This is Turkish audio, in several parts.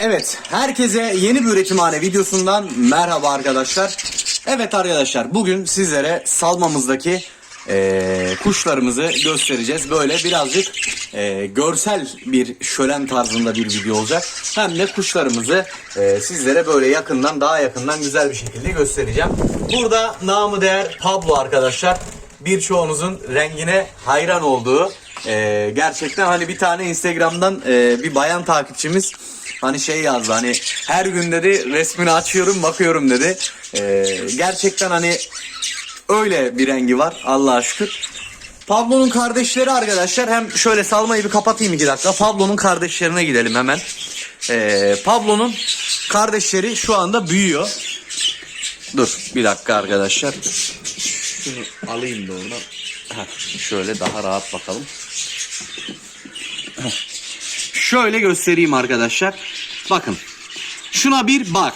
Evet, herkese yeni bir üretimhane videosundan merhaba arkadaşlar. Evet arkadaşlar, bugün sizlere salmamızdaki eee, kuşlarımızı göstereceğiz. Böyle birazcık eee, görsel bir şölen tarzında bir video olacak. Hem de kuşlarımızı eee, sizlere böyle yakından, daha yakından güzel bir şekilde göstereceğim. Burada namı değer Pablo arkadaşlar. Birçoğunuzun rengine hayran olduğu eee, gerçekten hani bir tane Instagram'dan eee, bir bayan takipçimiz Hani şey yazdı hani her gün dedi resmini açıyorum bakıyorum dedi. Ee, gerçekten hani öyle bir rengi var Allah'a şükür. Pablo'nun kardeşleri arkadaşlar hem şöyle salmayı bir kapatayım iki dakika. Pablo'nun kardeşlerine gidelim hemen. Ee, Pablo'nun kardeşleri şu anda büyüyor. Dur bir dakika arkadaşlar. Şunu alayım da oradan. Heh, şöyle daha rahat bakalım. Şöyle göstereyim arkadaşlar. Bakın. Şuna bir bak.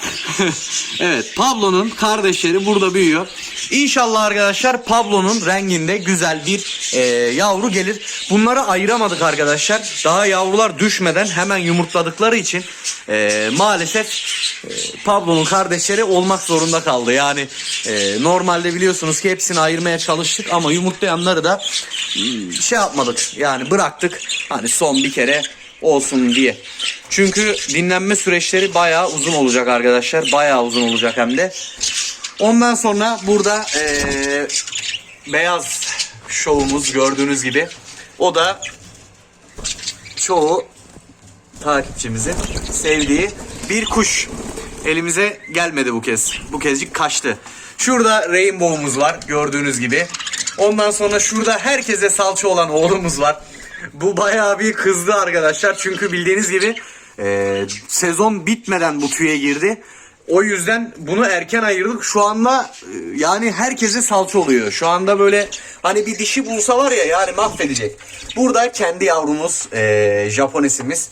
evet Pablo'nun kardeşleri burada büyüyor. İnşallah arkadaşlar Pablo'nun renginde güzel bir e, yavru gelir. Bunları ayıramadık arkadaşlar. Daha yavrular düşmeden hemen yumurtladıkları için e, maalesef e, Pablo'nun kardeşleri olmak zorunda kaldı. Yani e, normalde biliyorsunuz ki hepsini ayırmaya çalıştık ama yumurtlayanları da hmm, şey yapmadık. Yani bıraktık. Hani son bir kere olsun diye. Çünkü dinlenme süreçleri bayağı uzun olacak arkadaşlar. Bayağı uzun olacak hem de. Ondan sonra burada eee, beyaz şovumuz gördüğünüz gibi. O da çoğu takipçimizin sevdiği bir kuş. Elimize gelmedi bu kez. Bu kezcik kaçtı. Şurada rainbow'umuz var gördüğünüz gibi. Ondan sonra şurada herkese salça olan oğlumuz var. Bu bayağı bir kızdı arkadaşlar. Çünkü bildiğiniz gibi e, sezon bitmeden bu tüye girdi. O yüzden bunu erken ayırdık. Şu anda e, yani herkese salça oluyor. Şu anda böyle hani bir dişi bulsa var ya yani mahvedecek. Burada kendi yavrumuz e, Japonesimiz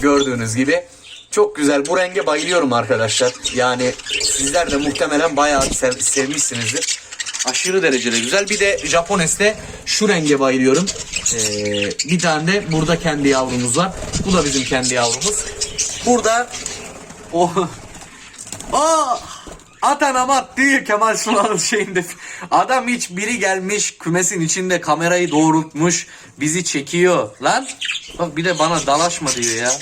gördüğünüz gibi. Çok güzel. Bu renge bayılıyorum arkadaşlar. Yani sizler de muhtemelen bayağı sev- sevmişsinizdir. Aşırı derecede güzel. Bir de Japones'te şu renge bayılıyorum. Ee, bir tane de burada kendi yavrumuz var. Bu da bizim kendi yavrumuz. Burada o Aa! Atan amat değil Kemal Sunal'ın şeyinde. Adam hiç biri gelmiş kümesin içinde kamerayı doğrultmuş bizi çekiyor. Lan bak bir de bana dalaşma diyor ya.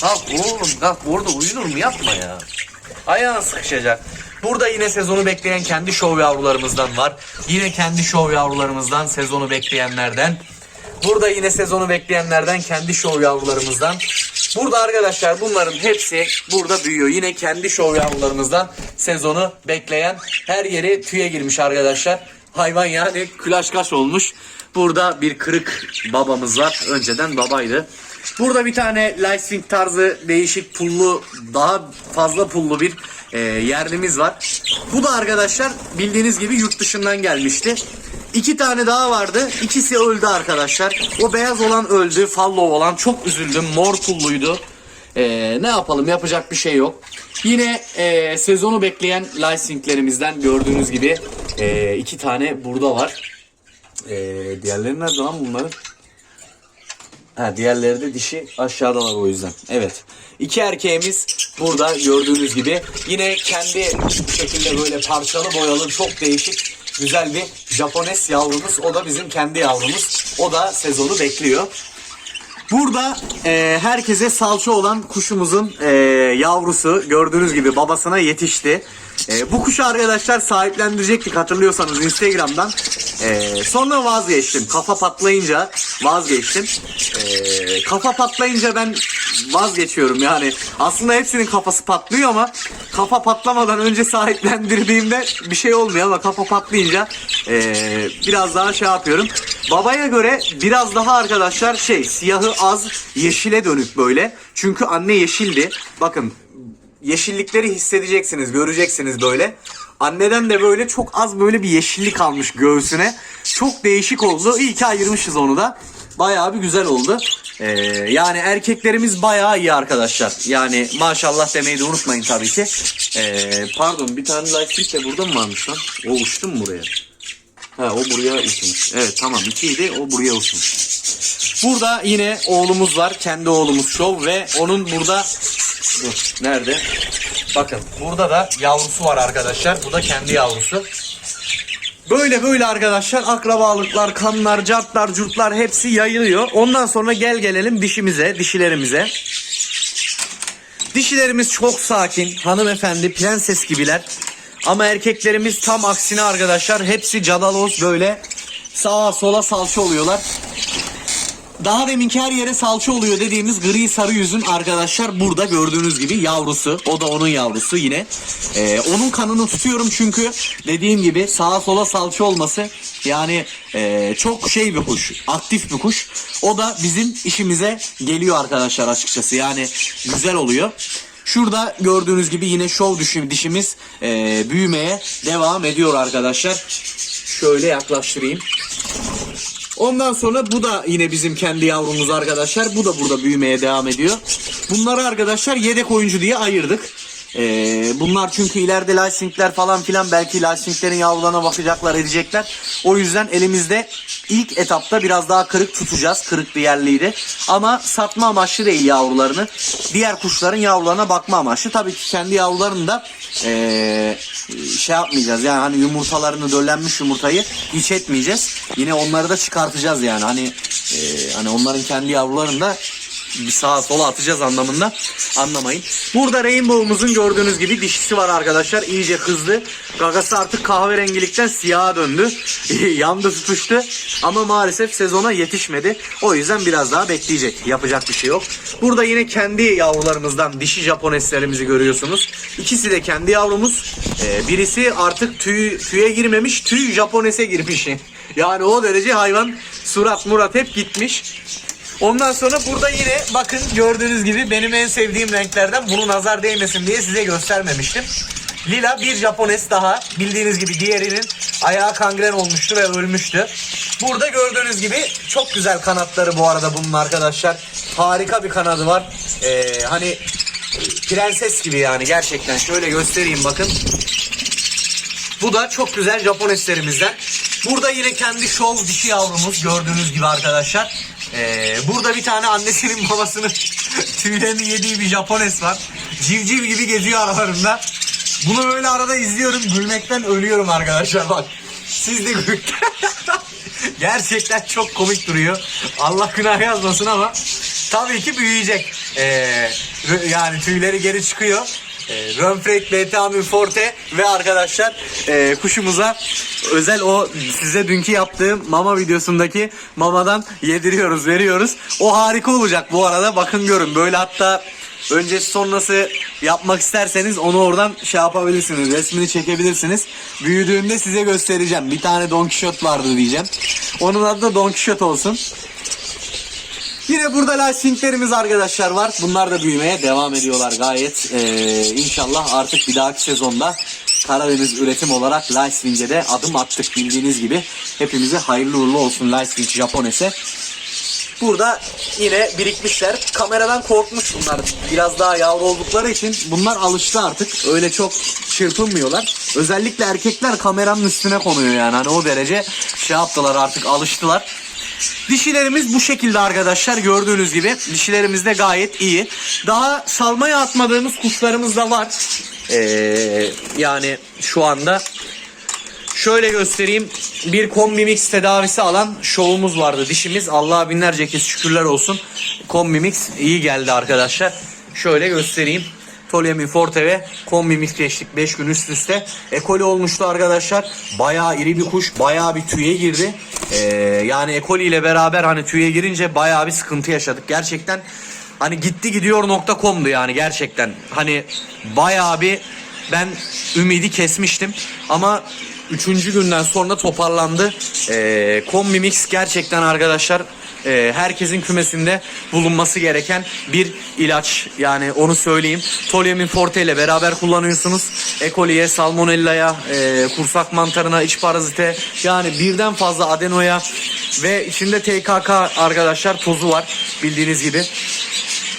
Kalk oğlum kalk orada uyunur mu yapma ya. Ayağın sıkışacak. Burada yine sezonu bekleyen kendi şov yavrularımızdan var. Yine kendi şov yavrularımızdan sezonu bekleyenlerden. Burada yine sezonu bekleyenlerden kendi şov yavrularımızdan. Burada arkadaşlar bunların hepsi burada büyüyor. Yine kendi şov yavrularımızdan sezonu bekleyen her yeri tüye girmiş arkadaşlar. Hayvan yani külaş kaş olmuş. Burada bir kırık babamız var. Önceden babaydı. Burada bir tane Lightswing tarzı değişik pullu daha fazla pullu bir e, yerlimiz var. Bu da arkadaşlar bildiğiniz gibi yurt dışından gelmişti. İki tane daha vardı. İkisi öldü arkadaşlar. O beyaz olan öldü. Fallo olan çok üzüldüm. Mor pulluydu. E, ne yapalım yapacak bir şey yok. Yine e, sezonu bekleyen Lightswing'lerimizden gördüğünüz gibi e, iki tane burada var. E, diğerleri nerede lan bunların? Ha, diğerleri de dişi aşağıdalar o yüzden. Evet. İki erkeğimiz burada gördüğünüz gibi. Yine kendi şekilde böyle parçalı boyalı çok değişik güzel bir Japones yavrumuz. O da bizim kendi yavrumuz. O da sezonu bekliyor. Burada e, herkese salça olan kuşumuzun e, yavrusu gördüğünüz gibi babasına yetişti. E, bu kuşu arkadaşlar sahiplendirecektik hatırlıyorsanız Instagram'dan. E, sonra vazgeçtim. Kafa patlayınca vazgeçtim. E, kafa patlayınca ben vazgeçiyorum yani. Aslında hepsinin kafası patlıyor ama kafa patlamadan önce sahiplendirdiğimde bir şey olmuyor ama kafa patlayınca e, biraz daha şey yapıyorum. Babaya göre biraz daha arkadaşlar şey siyahı az yeşile dönük böyle. Çünkü anne yeşildi. Bakın yeşillikleri hissedeceksiniz, göreceksiniz böyle. Anneden de böyle çok az böyle bir yeşillik almış göğsüne. Çok değişik oldu. İyi ki ayırmışız onu da. Bayağı bir güzel oldu. Ee, yani erkeklerimiz bayağı iyi arkadaşlar. Yani maşallah demeyi de unutmayın tabii ki. Ee, pardon bir tane lightstick de burada mı varmış lan? O uçtu mu buraya? Ha o buraya uçmuş. Evet tamam ikiydi o buraya uçmuş. Burada yine oğlumuz var. Kendi oğlumuz Şov ve onun burada Dur, nerede? Bakın burada da yavrusu var arkadaşlar. Bu da kendi yavrusu. Böyle böyle arkadaşlar akrabalıklar, kanlar, cartlar, curtlar hepsi yayılıyor. Ondan sonra gel gelelim dişimize, dişilerimize. Dişilerimiz çok sakin, hanımefendi, prenses gibiler. Ama erkeklerimiz tam aksine arkadaşlar. Hepsi cadaloz böyle sağa sola salça oluyorlar. Daha deminki her yere salça oluyor dediğimiz gri sarı yüzün arkadaşlar burada gördüğünüz gibi yavrusu. O da onun yavrusu yine. Ee, onun kanını tutuyorum çünkü dediğim gibi sağa sola salça olması yani e, çok şey bir kuş. Aktif bir kuş. O da bizim işimize geliyor arkadaşlar açıkçası. Yani güzel oluyor. Şurada gördüğünüz gibi yine şov dişi- dişimiz e, büyümeye devam ediyor arkadaşlar. Şöyle yaklaştırayım. Ondan sonra bu da yine bizim kendi yavrumuz arkadaşlar. Bu da burada büyümeye devam ediyor. Bunları arkadaşlar yedek oyuncu diye ayırdık. Ee, bunlar çünkü ileride licensingler falan filan belki licensinglerin yavrularına bakacaklar edecekler. O yüzden elimizde ilk etapta biraz daha kırık tutacağız. Kırık bir yerliydi. Ama satma amaçlı değil yavrularını. Diğer kuşların yavrularına bakma amaçlı. Tabii ki kendi yavrularını da ee, şey yapmayacağız. Yani hani yumurtalarını döllenmiş yumurtayı hiç etmeyeceğiz. Yine onları da çıkartacağız yani. Hani ee, hani onların kendi yavrularını da bir sağa sola atacağız anlamında anlamayın. Burada Rainbow'umuzun gördüğünüz gibi dişisi var arkadaşlar. İyice kızdı. Gagası artık kahverengilikten siyaha döndü. Yandı tutuştu. Ama maalesef sezona yetişmedi. O yüzden biraz daha bekleyecek. Yapacak bir şey yok. Burada yine kendi yavrularımızdan dişi Japoneslerimizi görüyorsunuz. İkisi de kendi yavrumuz. Ee, birisi artık tüy, tüye girmemiş. Tüy Japonese girmiş. Yani o derece hayvan surat murat hep gitmiş. Ondan sonra burada yine bakın gördüğünüz gibi benim en sevdiğim renklerden bunu nazar değmesin diye size göstermemiştim. Lila bir Japones daha. Bildiğiniz gibi diğerinin ayağı kangren olmuştu ve ölmüştü. Burada gördüğünüz gibi çok güzel kanatları bu arada bunun arkadaşlar. Harika bir kanadı var. Ee, hani prenses gibi yani gerçekten. Şöyle göstereyim bakın. Bu da çok güzel Japoneslerimizden. Burada yine kendi şov dişi yavrumuz gördüğünüz gibi arkadaşlar. Ee, burada bir tane annesinin babasının tüylerini yediği bir Japones var. Civciv gibi geziyor aralarında. Bunu böyle arada izliyorum. Gülmekten ölüyorum arkadaşlar bak. Siz de gül. Gerçekten çok komik duruyor. Allah günah yazmasın ama tabii ki büyüyecek. Ee, yani tüyleri geri çıkıyor. E, Römfreit Betamin Forte ve arkadaşlar e, kuşumuza özel o size dünkü yaptığım mama videosundaki mamadan yediriyoruz veriyoruz. O harika olacak bu arada bakın görün böyle hatta öncesi sonrası yapmak isterseniz onu oradan şey yapabilirsiniz resmini çekebilirsiniz. Büyüdüğünde size göstereceğim bir tane Don Quixote vardı diyeceğim. Onun adı da Don Quixote olsun. Yine burada lastiklerimiz arkadaşlar var. Bunlar da büyümeye devam ediyorlar gayet. Ee, inşallah artık bir dahaki sezonda Karadeniz üretim olarak Licewing'e de adım attık bildiğiniz gibi. Hepimize hayırlı uğurlu olsun Licewing Japones'e. Burada yine birikmişler. Kameradan korkmuş bunlar. Biraz daha yavru oldukları için bunlar alıştı artık. Öyle çok çırpınmıyorlar. Özellikle erkekler kameranın üstüne konuyor yani. Hani o derece şey yaptılar artık alıştılar. Dişilerimiz bu şekilde arkadaşlar gördüğünüz gibi. Dişilerimiz de gayet iyi. Daha salmaya atmadığımız kuşlarımız da var. Ee, yani şu anda Şöyle göstereyim. Bir kombi mix tedavisi alan şovumuz vardı. Dişimiz Allah'a binlerce kez şükürler olsun. Kombi mix iyi geldi arkadaşlar. Şöyle göstereyim. Tolemi Forte ve kombi mix geçtik 5 gün üst üste. Ekoli olmuştu arkadaşlar. Bayağı iri bir kuş. Bayağı bir tüye girdi. Ee, yani ekoli ile beraber hani tüye girince bayağı bir sıkıntı yaşadık. Gerçekten hani gitti gidiyor nokta.com'du yani gerçekten. Hani bayağı bir ben ümidi kesmiştim. Ama Üçüncü günden sonra toparlandı. Ee, kombi mix gerçekten arkadaşlar e, herkesin kümesinde bulunması gereken bir ilaç. Yani onu söyleyeyim. Tolyamin Forte ile beraber kullanıyorsunuz. E. coli'ye, salmonella'ya, e, kursak mantarına, iç parazite yani birden fazla adenoya ve içinde TKK arkadaşlar tozu var bildiğiniz gibi.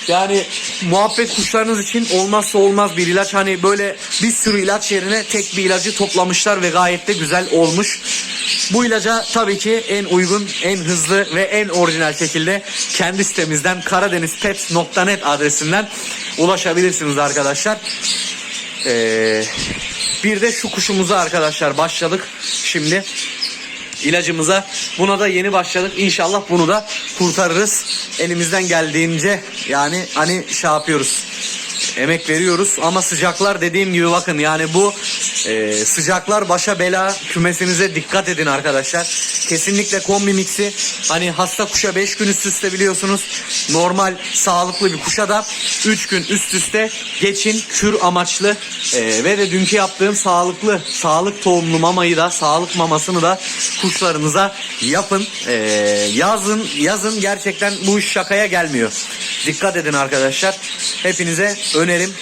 Yani muhabbet kuşlarınız için olmazsa olmaz bir ilaç. Hani böyle bir sürü ilaç yerine tek bir ilacı toplamışlar ve gayet de güzel olmuş. Bu ilaca tabii ki en uygun, en hızlı ve en orijinal şekilde kendi sitemizden karadenizpet.net adresinden ulaşabilirsiniz arkadaşlar. Ee, bir de şu kuşumuza arkadaşlar başladık şimdi ilacımıza. Buna da yeni başladık. İnşallah bunu da kurtarırız. Elimizden geldiğince yani hani şey yapıyoruz. Emek veriyoruz ama sıcaklar dediğim gibi bakın yani bu e, sıcaklar başa bela kümesinize dikkat edin arkadaşlar. Kesinlikle kombi mixi hani hasta kuşa 5 gün üst üste biliyorsunuz. Normal sağlıklı bir kuşa da 3 gün üst üste geçin kür amaçlı e, ve de dünkü yaptığım sağlıklı sağlık tohumlu mamayı da sağlık mamasını da kuşlarınıza yapın. E, yazın yazın gerçekten bu iş şakaya gelmiyor. Dikkat edin arkadaşlar. Hepinize önerim.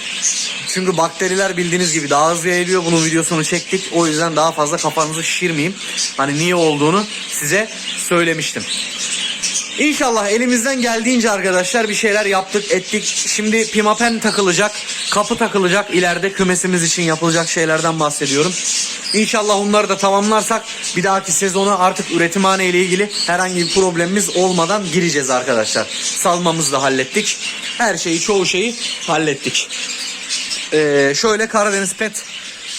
Çünkü bakteriler bildiğiniz gibi daha hızlı yayılıyor. Bunun videosunu çektik. O yüzden daha fazla kafanızı şişirmeyeyim. Hani niye olduğunu size söylemiştim. İnşallah elimizden geldiğince arkadaşlar bir şeyler yaptık ettik. Şimdi pimapen takılacak, kapı takılacak ileride kümesimiz için yapılacak şeylerden bahsediyorum. İnşallah onları da tamamlarsak bir dahaki sezona artık üretimhane ile ilgili herhangi bir problemimiz olmadan gireceğiz arkadaşlar. Salmamızı da hallettik. Her şeyi çoğu şeyi hallettik. Ee, şöyle Karadeniz Pet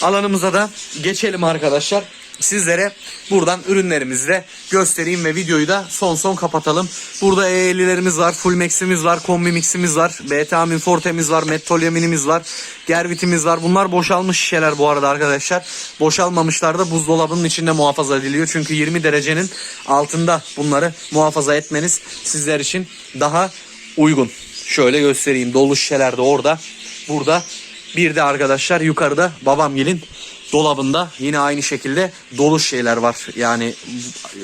alanımıza da geçelim arkadaşlar. Sizlere buradan ürünlerimizi de göstereyim ve videoyu da son son kapatalım. Burada E50'lerimiz var, Full Max'imiz var, Kombi Mix'imiz var, Beta Min Forte'miz var, Mettolyamin'imiz var, Gervit'imiz var. Bunlar boşalmış şişeler bu arada arkadaşlar. Boşalmamışlar da buzdolabının içinde muhafaza ediliyor. Çünkü 20 derecenin altında bunları muhafaza etmeniz sizler için daha uygun. Şöyle göstereyim. Dolu şişeler de orada. Burada bir de arkadaşlar yukarıda babamgilin dolabında yine aynı şekilde dolu şeyler var. Yani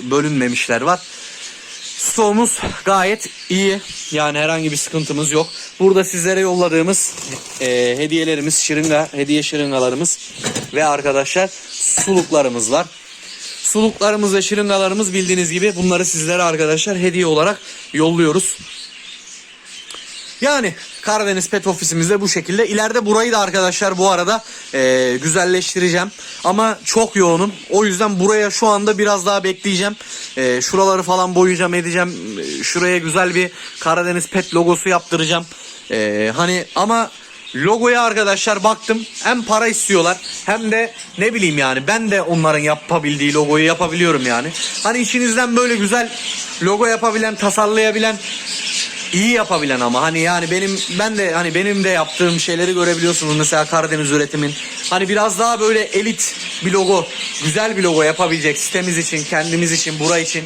bölünmemişler var. Stoğumuz gayet iyi. Yani herhangi bir sıkıntımız yok. Burada sizlere yolladığımız e, hediyelerimiz, şırınga, hediye şırıngalarımız ve arkadaşlar suluklarımız var. Suluklarımız ve şırıngalarımız bildiğiniz gibi bunları sizlere arkadaşlar hediye olarak yolluyoruz. Yani Karadeniz Pet Ofisimizde bu şekilde. İleride burayı da arkadaşlar bu arada e, güzelleştireceğim. Ama çok yoğunum. O yüzden buraya şu anda biraz daha bekleyeceğim. E, şuraları falan boyayacağım edeceğim. E, Şuraya güzel bir Karadeniz Pet logosu yaptıracağım. E, hani ama logoya arkadaşlar baktım. Hem para istiyorlar hem de ne bileyim yani ben de onların yapabildiği logoyu yapabiliyorum yani. Hani içinizden böyle güzel logo yapabilen, tasarlayabilen iyi yapabilen ama. Hani yani benim ben de hani benim de yaptığım şeyleri görebiliyorsunuz. Mesela Karadeniz üretimin. Hani biraz daha böyle elit bir logo güzel bir logo yapabilecek sitemiz için kendimiz için bura için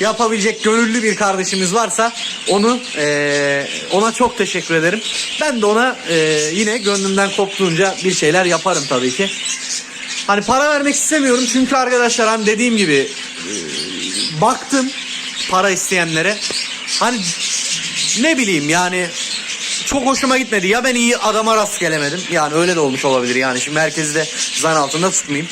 yapabilecek gönüllü bir kardeşimiz varsa onu eee, ona çok teşekkür ederim. Ben de ona eee, yine gönlümden koptuğunca bir şeyler yaparım tabii ki. Hani para vermek istemiyorum çünkü arkadaşlar hani dediğim gibi eee, baktım para isteyenlere. Hani ne bileyim yani çok hoşuma gitmedi. Ya ben iyi adama rast gelemedim. Yani öyle de olmuş olabilir yani. Şimdi herkesi de zan altında tutmayayım.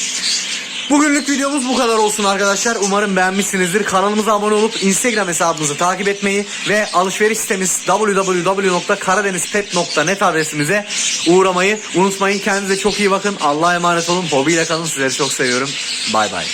Bugünlük videomuz bu kadar olsun arkadaşlar. Umarım beğenmişsinizdir. Kanalımıza abone olup Instagram hesabımızı takip etmeyi ve alışveriş sitemiz www.karadenizpet.net adresimize uğramayı unutmayın. Kendinize çok iyi bakın. Allah'a emanet olun. Hobiyle kalın. Sizleri çok seviyorum. Bay bay.